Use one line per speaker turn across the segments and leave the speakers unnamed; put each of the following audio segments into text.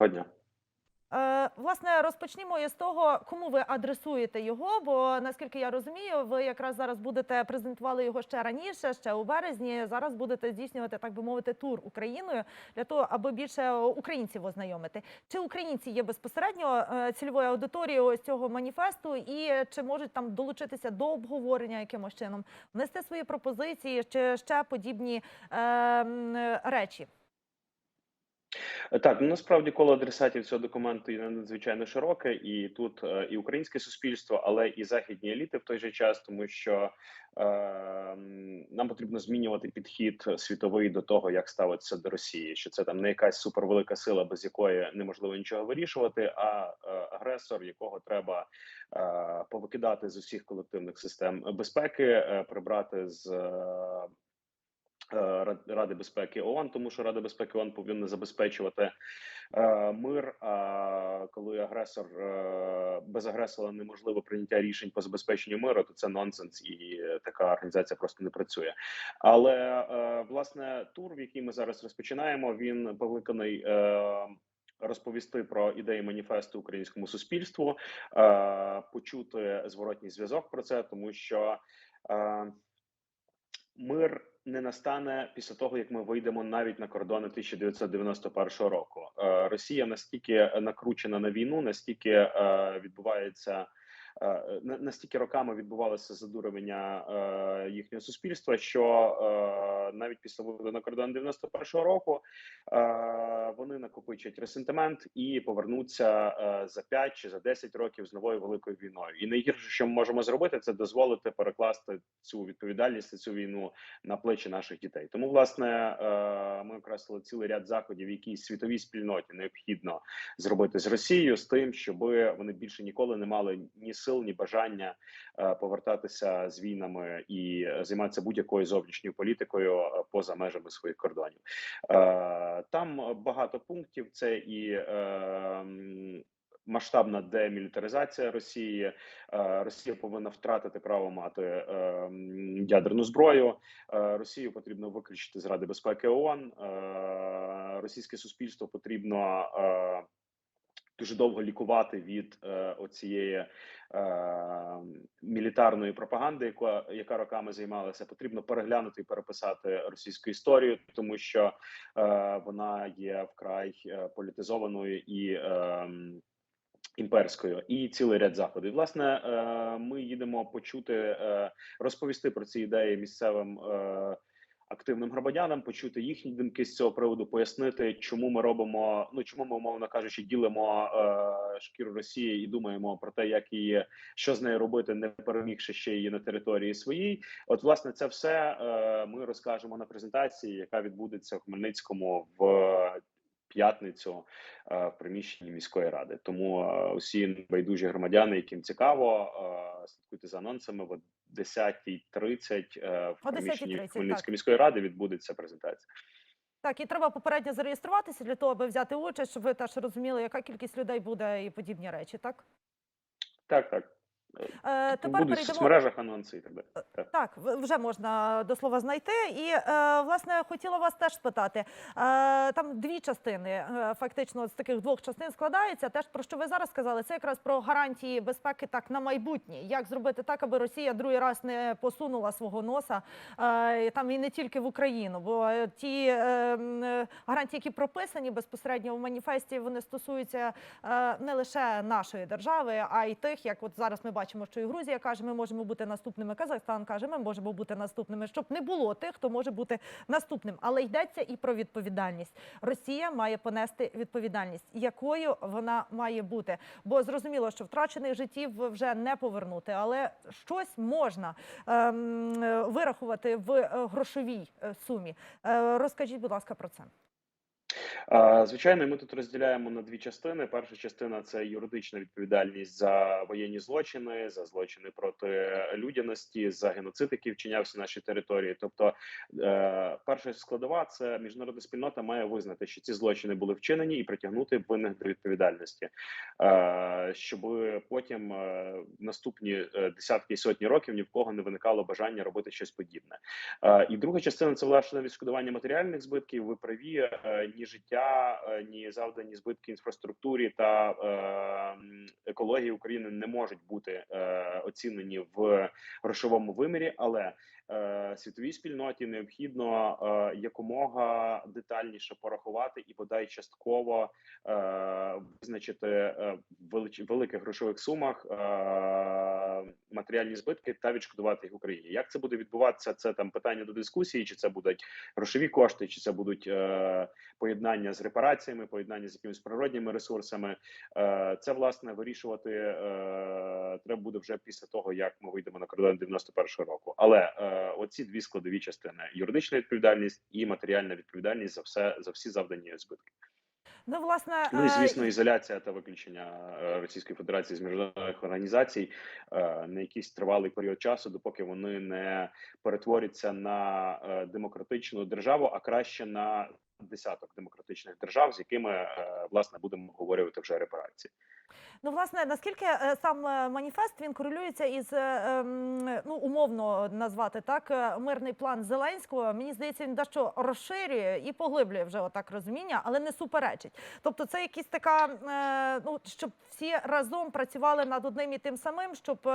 дня.
Е, Власне, розпочнімо із того, кому ви адресуєте його. Бо наскільки я розумію, ви якраз зараз будете презентували його ще раніше, ще у березні. Зараз будете здійснювати, так би мовити, тур Україною для того, аби більше українців ознайомити. Чи українці є безпосередньо е, цільовою аудиторією ось цього маніфесту, і чи можуть там долучитися до обговорення якимось чином, внести свої пропозиції, чи ще подібні е, речі?
Так, ну насправді коло адресатів цього документу є надзвичайно широке, і тут е, і українське суспільство, але і західні еліти в той же час, тому що е, нам потрібно змінювати підхід світовий до того, як ставитися до Росії. Що це там не якась супервелика сила, без якої неможливо нічого вирішувати, а е, агресор, якого треба е, повикидати з усіх колективних систем безпеки, е, прибрати з. е, е, Ради безпеки ООН, тому що Рада безпеки ООН повинна забезпечувати е, мир. А коли агресор е, без агресора неможливо прийняття рішень по забезпеченню миру, то це нонсенс, і е, така організація просто не працює. Але е, власне тур, в який ми зараз розпочинаємо, він покликаний. Е, Розповісти про ідеї маніфесту українському суспільству, е, почути зворотній зв'язок про це, тому що е, мир не настане після того, як ми вийдемо навіть на кордони 1991 року. Е, Росія настільки накручена на війну, настільки е, відбувається. Е, на- Настільки роками відбувалося задурювання е, їхнього суспільства, що е, навіть після виходу на кордон 91-го року вони накопичать ресентимент і повернуться за 5 чи за 10 років з новою великою війною. І найгірше, що ми можемо зробити, це дозволити перекласти цю відповідальність цю війну на плечі наших дітей. Тому, власне, ми окреслили цілий ряд заходів, які світовій спільноті необхідно зробити з Росією, з тим, щоб вони більше ніколи не мали ні сил, ні бажання е, повертатися з війнами і займатися будь-якою зовнішньою політикою е, поза межами своїх кордонів. Е, Там багато пунктів. Це і масштабна демілітаризація Росії. Росія повинна втратити право мати ядерну зброю. Росію потрібно виключити з Ради безпеки ООН. Російське суспільство потрібно. Дуже довго лікувати від е, оцієї е, мілітарної пропаганди, яка яка роками займалася, потрібно переглянути і переписати російську історію, тому що е, вона є вкрай е, політизованою і. Е, Імперською і цілий ряд заходів. Власне, е, ми їдемо почути, е, розповісти про ці ідеї місцевим активним громадянам, почути їхні думки з цього приводу, пояснити, чому ми робимо. Ну чому ми, умовно кажучи, ділимо е, шкіру Росії і думаємо про те, як її що з нею робити, не перемігши ще її на території своїй. От, власне, це все е, ми розкажемо на презентації, яка відбудеться в Хмельницькому в п'ятницю е, в приміщенні міської ради. Тому е, усі байдужі громадяни, яким цікаво, е, слідкуйте за анонсами. В 10.30 е, в приміщенні Хмельницької міської ради відбудеться презентація.
Так, і треба попередньо зареєструватися для того, аби взяти участь, щоб ви теж розуміли, яка кількість людей буде і подібні речі, так?
Так, так.
Е, тепер
Будуть в
перейдемо.
соцмережах анонси і так далі. Так.
Так, вже можна до слова знайти. І е, власне хотіла вас теж спитати. Е, там дві частини, е, фактично з таких двох частин складаються. Теж про що ви зараз сказали, це якраз про гарантії безпеки так на майбутнє. Як зробити так, аби Росія другий раз не посунула свого носа е, там і не тільки в Україну, бо е, ті е, е, гарантії, які прописані безпосередньо в маніфесті, вони стосуються е, не лише нашої держави, а й тих, як от зараз ми бачимо, що і Грузія каже, ми можемо бути наступними. Казахстан каже, ми можемо бути наступними, щоб не було тих, хто може бути наступним. Але йдеться і про відповідальність. Росія має понести відповідальність, якою вона має бути. Бо зрозуміло, що втрачених життів вже не повернути, але щось можна ем, е, вирахувати в е, грошовій е, сумі. Е, розкажіть, будь ласка, про це.
Звичайно, ми тут розділяємо на дві частини. Перша частина це юридична відповідальність за воєнні злочини, за злочини проти людяності, за геноцид, який вчинявся на нашій території. Тобто, е, перша складова це міжнародна спільнота має визнати, що ці злочини були вчинені і притягнути винних до відповідальності, е, щоб потім е, наступні е, десятки і сотні років ні в кого не виникало бажання робити щось подібне. Е, І друга частина це власне відшкодування матеріальних збитків. Ви праві, е, ні життя е, ні завдані збитки інфраструктурі та е, екології України не можуть бути е, оцінені в грошовому вимірі, але е, світовій спільноті необхідно е, якомога детальніше порахувати і бодай частково е, визначити е, в великих грошових сумах е, матеріальні збитки та відшкодувати їх Україні. Як це буде відбуватися? Це там питання до дискусії, чи це будуть грошові кошти, чи це будуть е, поєднання з репараціями, поєднання з якимись природніми ресурсами. Е, це власне вирішувати е, треба буде вже після того, як ми вийдемо на кордон 91-го року. Але е, оці дві складові частини: юридична відповідальність і матеріальна відповідальність за все за всі завдані збитки.
Ну, власне,
Ну і
е,
звісно, ізоляція та виключення е, Російської Федерації з міжнародних організацій е, на якийсь тривалий період часу, допоки вони не перетворяться на демократичну державу, а краще на десяток демократичних держав, з якими е, власне будемо обговорювати вже репарації.
Ну, власне, наскільки е, сам е, маніфест він корелюється із ем, ну умовно назвати так мирний план Зеленського. Мені здається, він дещо розширює і поглиблює вже отак розуміння, але не суперечить. Тобто, це якісь така, ну щоб всі разом працювали над одним і тим самим, щоб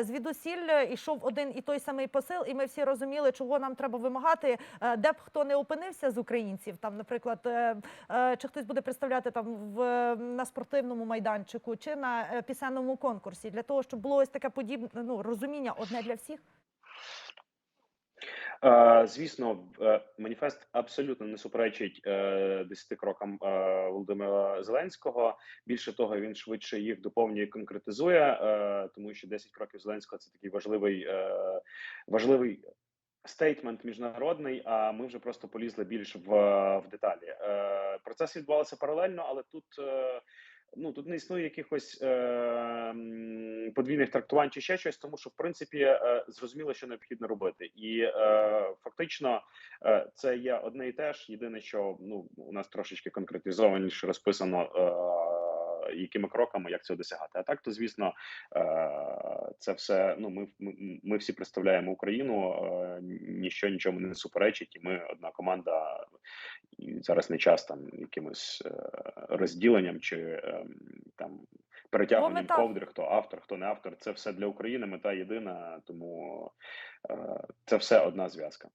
звідусіль йшов один і той самий посил, і ми всі розуміли, чого нам треба вимагати, де б хто не опинився з українців. Там, наприклад, е, е, чи хтось буде представляти там в на спортивному майданчику чи на е, пісенному конкурсі, для того, щоб було ось таке подібне ну розуміння одне для всіх.
Звісно, маніфест абсолютно не суперечить десяти крокам Володимира Зеленського. Більше того, він швидше їх доповнює, і конкретизує, тому що 10 кроків Зеленського це такий важливий важливий. Стейтмент міжнародний, а ми вже просто полізли більш в, в деталі. Е, процес відбувався паралельно, але тут е, ну тут не існує якихось е, подвійних трактувань чи ще щось, тому що в принципі е, зрозуміло, що необхідно робити, і е, фактично е, це є одне і те ж. Єдине, що ну у нас трошечки конкретизованіше розписано. Е, якими кроками як цього досягати? А так, то звісно, е, це все. Ну, ми, ми, ми всі представляємо Україну, е, ніщо нічому не суперечить, і ми одна команда. І зараз не час там якимось е, розділенням чи там перетягуванням
мета-
ковдри, хто автор, хто не автор. Це все для України. Мета єдина, тому це все одна зв'язка.